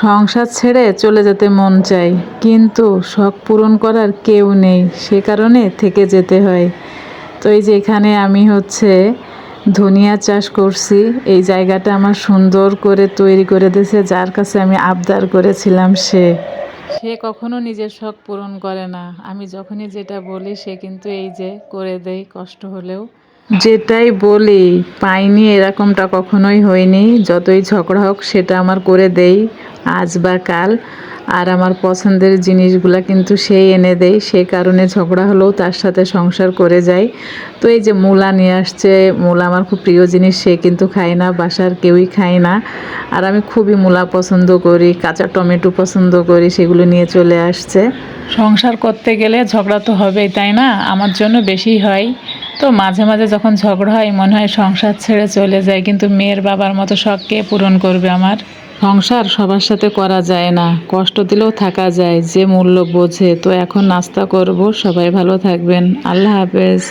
সংসার ছেড়ে চলে যেতে মন চাই কিন্তু শখ পূরণ করার কেউ নেই, সে কারণে থেকে যেতে হয়। তো এই যে এখানে আমি হচ্ছে ধনিয়া চাষ করছি, এই জায়গাটা আমার সুন্দর করে তৈরি করে দিয়েছে, যার কাছে আমি আবদার করেছিলাম সে। সে কখনো নিজের শখ পূরণ করে না। আমি যখনই যেটা বলি, সে কিন্তু এই যে করে দেয় কষ্ট হলেও। যেটাই বলি, পাইনি এরকমটা কখনোই হয়নি। যতই ঝগড়া হোক, সেটা আমার করে দেই। আজ বা কাল। আর আমার পছন্দের জিনিসগুলা কিন্তু সেই এনে দেয়, সে কারণে ঝগড়া হলেও তার সাথে সংসার করে যাই তো এই যে মূলা নিয়ে আসছে, মূলা আমার খুব প্রিয় জিনিস, সে কিন্তু খায় না, বাসার কেউই খায় না। আর আমি খুবই মূলা পছন্দ করি, কাঁচা টমেটো পছন্দ করি, সেগুলো নিয়ে চলে আসছে। সংসার করতে গেলে ঝগড়া তো হবেই, তাই না? আমার জন্য বেশি হয়। তো মাঝে মাঝে যখন ঝগড়া হয়, মনে হয় সংসার ছেড়ে চলে যায়, কিন্তু মেয়ের বাবার মতো শখ কে পূরণ করবে আমার? সংসার সবার সাথে করা যায় না। কষ্ট দিলেও থাকা যায়, যে মূল্য বোঝে। তো এখন নাস্তা করব, সবাই ভালো থাকবেন। আল্লাহ হাফেজ।